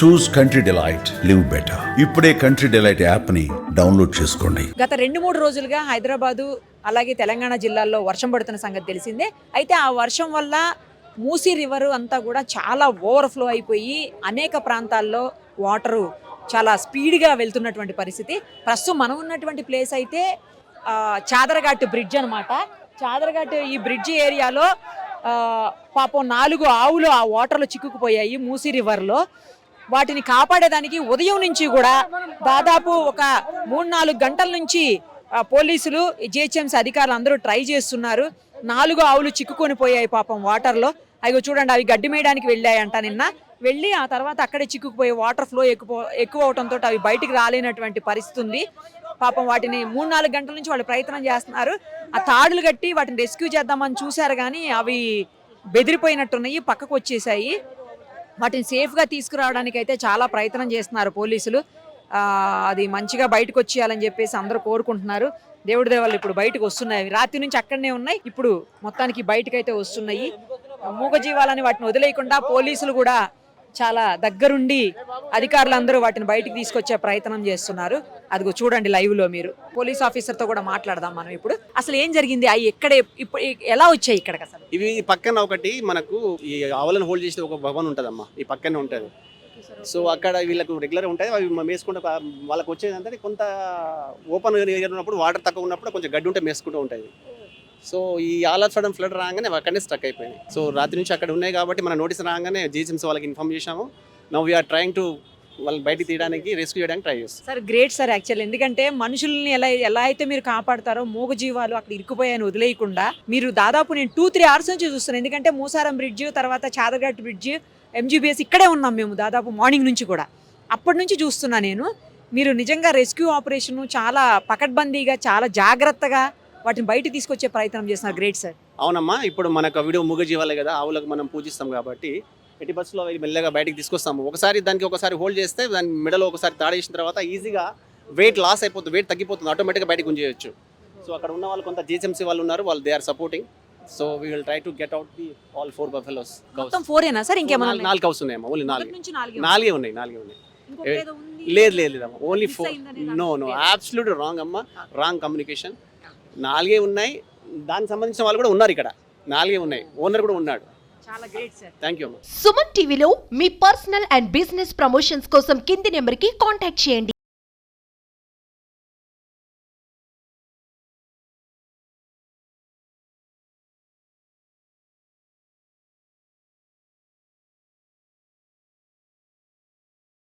Choose country delight live better ఇప్పుడే country delight యాప్ని download చేసుకోండి. గత రెండు మూడు రోజులుగా హైదరాబాదు అలాగే తెలంగాణ జిల్లాల్లో వర్షం పడుతున్న సంగతి తెలిసిందే. అయితే ఆ వర్షం వల్ల మూసీ రివర్ అంతా కూడా చాలా ఓవర్ఫ్లో అయిపోయి అనేక ప్రాంతాల్లో వాటరు చాలా స్పీడ్గా వెళ్తున్నటువంటి పరిస్థితి. ప్రస్తుతం మనం ఉన్నటువంటి ప్లేస్ అయితే చాదరఘాట్ బ్రిడ్జ్ అనమాట చాదరఘాట్ ఈ బ్రిడ్జ్ ఏరియాలో పాపం నాలుగు ఆవులు ఆ వాటర్లో చిక్కుకుపోయాయి మూసీ రివర్లో. వాటిని కాపాడేదానికి ఉదయం నుంచి కూడా దాదాపు ఒక మూడు నాలుగు గంటల నుంచి పోలీసులు జిహెచ్ఎంసీ అధికారులు అందరూ ట్రై చేస్తున్నారు. నాలుగు ఆవులు చిక్కుకొని పోయాయి పాపం వాటర్లో. అవి చూడండి అవి గడ్డి మేయడానికి వెళ్ళాయంట నిన్న. వెళ్ళి ఆ తర్వాత అక్కడే చిక్కుకుపోయి వాటర్ ఫ్లో ఎక్కువ ఎక్కువ అవడంతో అవి బయటికి రాలేనటువంటి పరిస్థితి ఉంది. పాపం వాటిని మూడు నాలుగు గంటల నుంచి వాళ్ళు ప్రయత్నం చేస్తున్నారు. ఆ తాడులు కట్టి వాటిని రెస్క్యూ చేద్దామని చూశారు కానీ అవి బెదిరిపోయినట్టున్నాయి పక్కకు వచ్చేసాయి. వాటిని సేఫ్గా తీసుకురావడానికి అయితే చాలా ప్రయత్నం చేస్తున్నారు పోలీసులు. అది మంచిగా బయటకు వచ్చేయాలని చెప్పేసి అందరూ కోరుకుంటున్నారు. దేవుడి దేవాళ్ళు ఇప్పుడు బయటకు వస్తున్నాయి. రాత్రి నుంచి అక్కడనే ఉన్నాయి. ఇప్పుడు మొత్తానికి బయటకు అయితే వస్తున్నాయి. మూగజీవాలని వాటిని వదిలేయకుండా పోలీసులు కూడా చాలా దగ్గరుండి అధికారులందరూ వాటిని బయటికి తీసుకొచ్చే ప్రయత్నం చేస్తున్నారు. అదిగో చూడండి లైవ్లో మీరు. పోలీస్ ఆఫీసర్తో కూడా మాట్లాడదాం మనం ఇప్పుడు. అసలు ఏం జరిగింది? అవి ఎక్కడే ఇప్పుడు ఎలా వచ్చాయి ఇక్కడికి అసలు? ఇవి పక్కన ఒకటి మనకు ఈ ఆవులను హోల్డ్ చేసే ఒక భవన్ ఉంటుందమ్మా. ఈ పక్కనే ఉంటుంది. సో అక్కడ వీళ్ళకు రెగ్యులర్ ఉంటాయి అవి మేసుకుంటే వాళ్ళకి వచ్చేది అంటే కొంత ఓపెన్ ఏరియా ఉన్నప్పుడు వాటర్ తక్కువ ఉన్నప్పుడు కొంచెం గడ్డి ఉంటే మేసుకుంటూ ఉంటుంది. సో ఈ ఆల్ సడన్ ఫ్లడ్ రాగానే అక్కడనే స్ట్రక్ అయిపోయినాయి. సో రాత్రి నుంచి అక్కడ ఉన్నాయి కాబట్టి మన నోటీస్ రాగానే జీసీఎంసీ వాళ్ళకి ఇన్ఫామ్ చేశాము. నవ్ వీఆర్ ట్రయింగ్ టు వాళ్ళు బయట తీయడానికి రెస్క్యూ చేయడానికి ట్రై చేస్తాం. సార్ గ్రేట్ సార్ యాక్చువల్ ఎందుకంటే మనుషుల్ని ఎలా ఎలా అయితే మీరు కాపాడతారో మూగజీవాలు అక్కడ ఇరుక్కుపోయాయని వదిలేయకుండా మీరు దాదాపు నేను టూ త్రీ అవర్స్ నుంచి చూస్తున్నాను ఎందుకంటే మూసారం బ్రిడ్జ్ తర్వాత చాదరఘాట్ బ్రిడ్జ్ ఎంజీబీఎస్ ఇక్కడే ఉన్నాం మేము దాదాపు మార్నింగ్ నుంచి కూడా. అప్పటి నుంచి చూస్తున్నా నేను. మీరు నిజంగా రెస్క్యూ ఆపరేషన్ చాలా పకడ్బందీగా చాలా జాగ్రత్తగా వాటిని బయట తీసుకొచ్చే ప్రయత్నం చేస్తున్నారు. గ్రేట్ సార్ అవునమ్మా ఇప్పుడు మనకు వీడియో మూగ జీవాలే కదా ఆవులకు మనం పూజిస్తాం కాబట్టి ఎట్టి బస్సులో అవి మెల్లగా బయటికి తీసుకొస్తాము. ఒకసారి దానికి ఒకసారి హోల్డ్ చేస్తే దాని మెడలో ఒకసారి తాడేసిన తర్వాత ఈజీగా వెయిట్ లాస్ అయిపోతుంది వెయిట్ తగ్గిపోతుంది ఆటోమేటిక్గా బయటకు ఉంచేయచ్చు సో అక్కడ ఉన్న వాళ్ళు కొంత జిహెచ్ఎంసీ వాళ్ళు ఉన్నారు వాళ్ళు they are supporting so we will try to get out the all four buffaloes మొత్తం ఫోరేనా సార్ ఇంకేమన్నా ఉన్నాయా? నాలుగు కౌస్ ఉన్నాయమ్మా ఓన్లీ నాలుగు. నాలుగే ఉన్నాయి. నాలుగే ఉన్నాయి. లేదు లేదు లేదమ్మా only four no no absolute wrong అమ్మా రాంగ్ కమ్యూనికేషన్ నాలుగే ఉన్నాయి. దానికి సంబంధించిన వాళ్ళు కూడా ఉన్నారు ఇక్కడ. నాలుగే ఉన్నాయి. ఓనర్ కూడా ఉన్నాడు. చాలా గ్రేట్ సార్. థ్యాంక్ యూ అమ్మా. సుమన్ టీవీలో మీ పర్సనల్ అండ్ బిజినెస్ ప్రమోషన్స్ కోసం కింది నెంబర్కి కాంటాక్ట్ చేయండి.